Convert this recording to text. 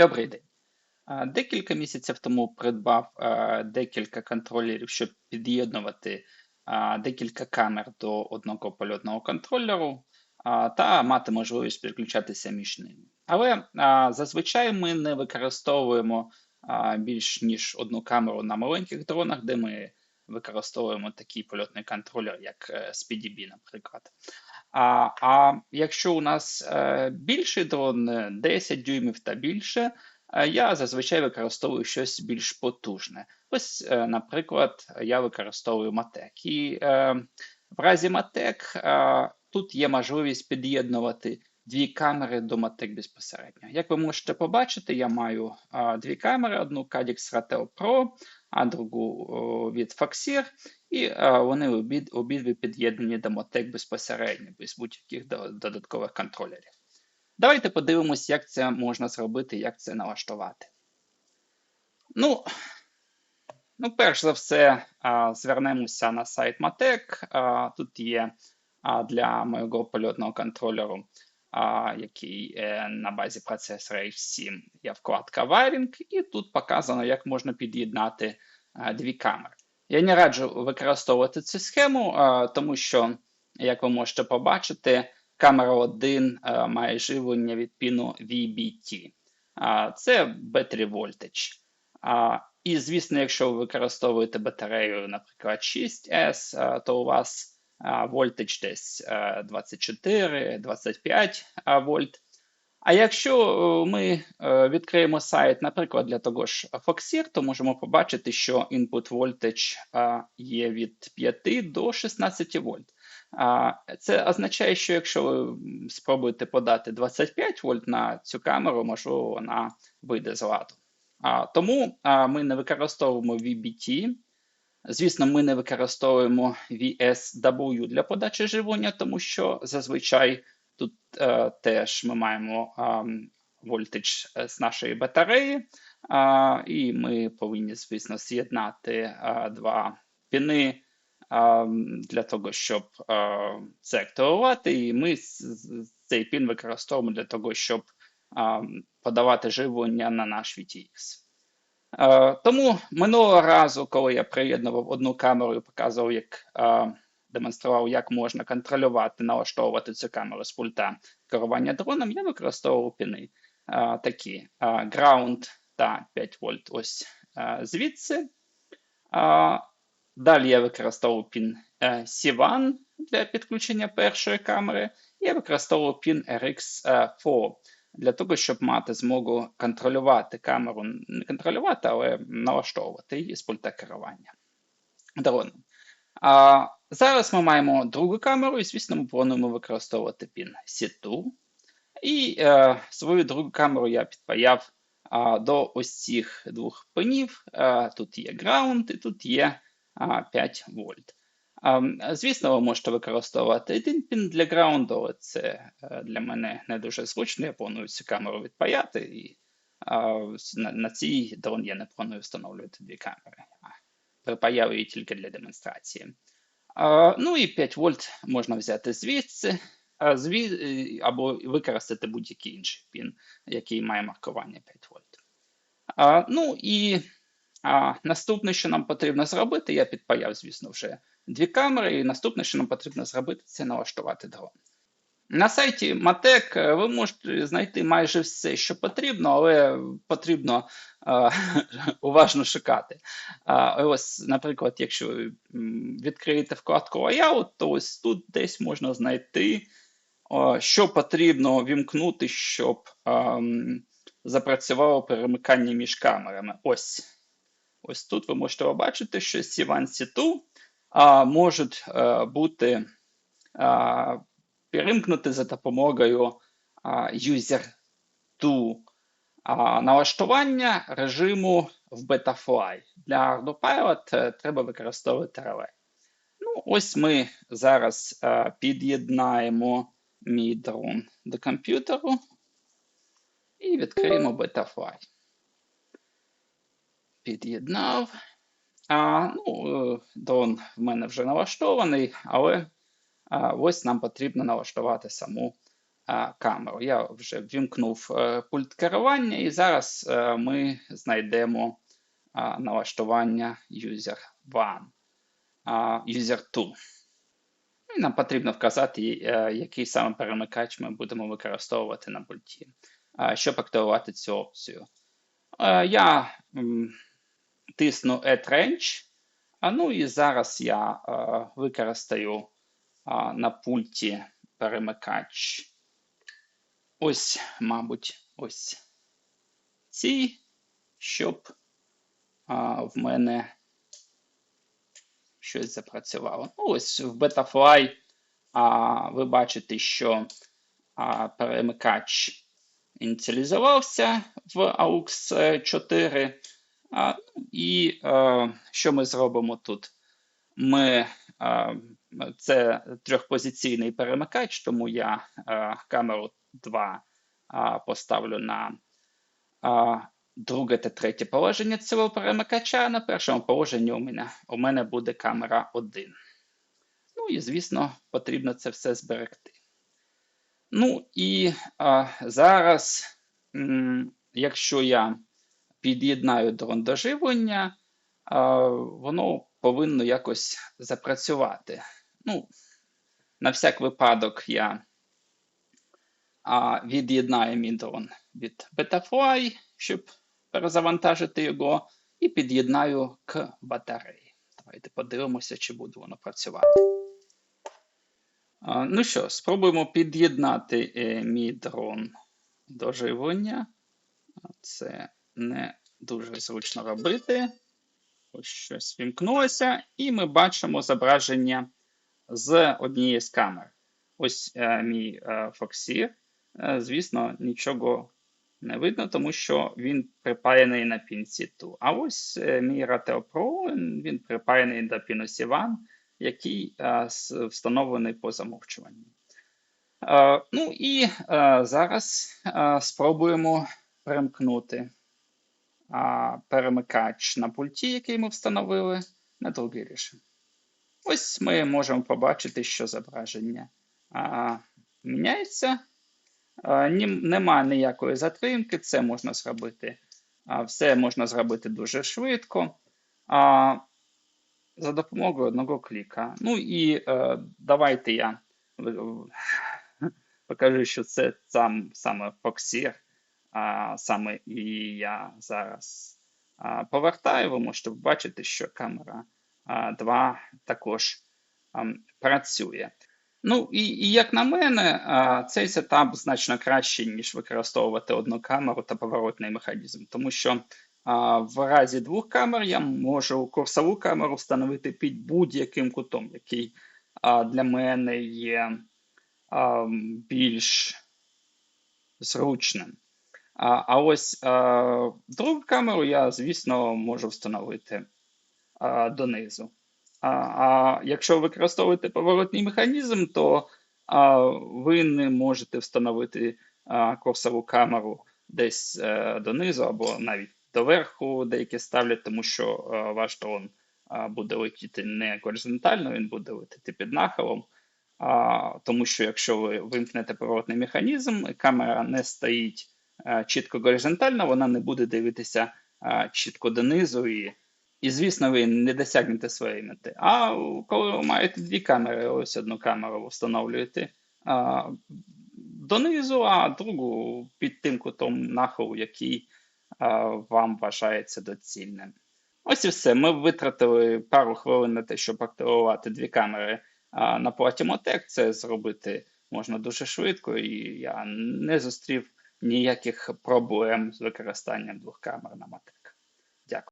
Добрий день. Декілька місяців тому придбав декілька контролерів, щоб під'єднувати декілька камер до одного польотного контролеру та мати можливість переключатися між ними. Але зазвичай ми не використовуємо більш ніж одну камеру на маленьких дронах, де ми використовуємо такий польотний контролер, як е, SPDB, наприклад. А а якщо у нас е, більший дрон, е, 10 дюймів та більше, е, я зазвичай використовую щось більш потужне. Ось, е, наприклад, я використовую Matek. І е, в разі Matek е, тут є можливість під'єднувати дві камери до Matek безпосередньо. Як ви можете побачити, я маю е, дві камери: одну Cadix Ratel Pro, а другу від Foxeer, і е, вони обід, обидві під'єднані до Motec безпосередньо, без будь-яких до- додаткових контролерів. Давайте подивимось, як це можна зробити, як це налаштувати. Ну, ну перш за все, а, звернемося на сайт Matec. А, Тут є а, для моєго польотного контролеру, а, який е, на базі процесора H7, є вкладка Wiring, і тут показано, як можна під'єднати а, дві камери. Я не раджу використовувати цю схему, тому що, як ви можете побачити, камера 1 має живлення від піну VBT. Це Battery Voltage. І, звісно, якщо ви використовуєте батарею, наприклад, 6S, то у вас вольтаж десь 24-25 вольт. А якщо е, ми е, відкриємо сайт, наприклад, для того ж Foxeer, то можемо побачити, що input voltage є від 5 до 16 вольт. Це означає, що якщо ви спробуєте подати 25 вольт на цю камеру, можливо, вона вийде з ладу. Тому ми не використовуємо VBT. Звісно, ми не використовуємо VSW для подачі живлення, тому що зазвичай тут е, теж ми маємо ем, вольтаж е, з нашої батареї, а, і ми повинні, звісно, з'єднати а, два піни а, для того, щоб це активувати. І ми цей пін використовуємо для того, щоб подавати живлення на наш VTX. Е, Тому минулого разу, коли я приєднував одну камеру і показував, як е, демонстрував, як можна контролювати, налаштовувати цю камеру з пульта керування дроном, я використовував піни е, такі е, ground та 5 вольт ось е, звідси. Е, Далі я використовував пін е, C1 для підключення першої камери, і я використовував пін RX4 для того, щоб мати змогу контролювати камеру, не контролювати, але налаштовувати її з пульта керування дроном. А зараз ми маємо другу камеру, і, звісно, ми плануємо використовувати пін C2. І е, свою другу камеру я підпаяв а, до ось цих двох пинів. Е, тут є ground і тут є а, 5 вольт. Ам, Звісно, ви можете використовувати один пін для граунду, але це е, для мене не дуже зручно. Я планую цю камеру відпаяти, і а, на, на цій дрон я не планую встановлювати дві камери. А Припаяв її тільки для демонстрації. Ну і 5 вольт можна взяти звідси, а е, або використати будь-який інший пін, який має маркування 5 вольт. Ну і наступне, що нам потрібно зробити, я підпаяв, звісно, вже дві камери, і наступне, що нам потрібно зробити, це налаштувати дрон. На сайті Matec е, ви можете знайти майже все, що потрібно, але потрібно е, уважно шукати. А, ось, наприклад, якщо ви відкриєте вкладку Layout, то ось тут десь можна знайти, о, що потрібно вімкнути, щоб ем, запрацювало перемикання між камерами. Ось. Ось тут ви можете побачити, що C1, C2 а, можуть е, бути а, перемкнути за допомогою user to налаштування режиму в Betafly. Для Autopilot е, треба використовувати реле. Ну, ось ми зараз е, під'єднаємо мій дрон до комп'ютеру і відкриємо Betafly. Під'єднав. А, ну, е, дрон в мене вже налаштований, але ось нам потрібно налаштувати саму камеру. Я вже ввімкнув е, пульт керування, і зараз е, ми знайдемо налаштування user 1, user 2. І нам потрібно вказати, е, який саме перемикач ми будемо використовувати на пульті, щоб активувати цю опцію. Я тисну Add Range, ну і зараз я використаю на пульті перемикач. Ось, мабуть, ось ці, щоб а, в мене щось запрацювало. Ну, ось в Betafly а, ви бачите, що а, перемикач ініціалізувався в AUX 4. А, і а, що ми зробимо тут? Ми, а, Це трьохпозиційний перемикач, тому я а, камеру 2 а, поставлю на друге та третє положення цього перемикача. На першому положенні у мене, у мене буде камера 1. Ну і, звісно, потрібно це все зберегти. Ну і а, зараз, м, якщо я під'єднаю дрон до живлення, а, воно повинно якось запрацювати. Ну, на всяк випадок я а, від'єднаю дрон від Betafly, щоб перезавантажити його, і під'єднаю к батареї. Давайте подивимося, чи буде воно працювати. А, Ну що, спробуємо під'єднати е, мій дрон до живлення. Це не дуже зручно робити. Ось щось вімкнулося, і ми бачимо зображення з однієї з камер. Ось е, мій е, Foxy. Е, звісно, нічого не видно, тому що він припаяний на пінці 2. А ось е, мій Rateo Pro, він, припаяний до піну C1, який е, встановлений по замовчуванню. Е, ну і е, зараз е, спробуємо перемкнути а, перемикач на пульті, який ми встановили, на другий режим. Ось ми можемо побачити, що зображення а, міняється. А, ні, нема ніякої затримки, це можна зробити. А, все можна зробити дуже швидко. А, за допомогою одного кліка. Ну і е, давайте я е, покажу, що це сам саме Foxir. А, саме і я зараз а, повертаю, ви можете побачити, що камера а, 2 також працює. Ну, і, і як на мене, цей сетап значно кращий, ніж використовувати одну камеру та поворотний механізм, тому що в разі двох камер я можу курсову камеру встановити під будь-яким кутом, який для мене є більш зручним. А ось другу камеру я, звісно, можу встановити а, донизу. А, а якщо ви використовуєте поворотний механізм, то а, ви не можете встановити а, курсову камеру десь а, донизу або навіть доверху деякі ставлять, тому що а, ваш дрон а, буде летіти не горизонтально, він буде летіти під нахилом. А, тому що якщо ви вимкнете поворотний механізм, камера не стоїть а, чітко горизонтально, вона не буде дивитися а, чітко донизу, і, і, звісно, ви не досягнете своєї мети. А коли ви маєте дві камери, ось одну камеру встановлюєте а, донизу, а другу під тим кутом нахилу, який а, вам вважається доцільним. Ось і все. Ми витратили пару хвилин на те, щоб активувати дві камери а, на платі Мотек. Це зробити можна дуже швидко, і я не зустрів ніяких проблем з використанням двох камер на Mac.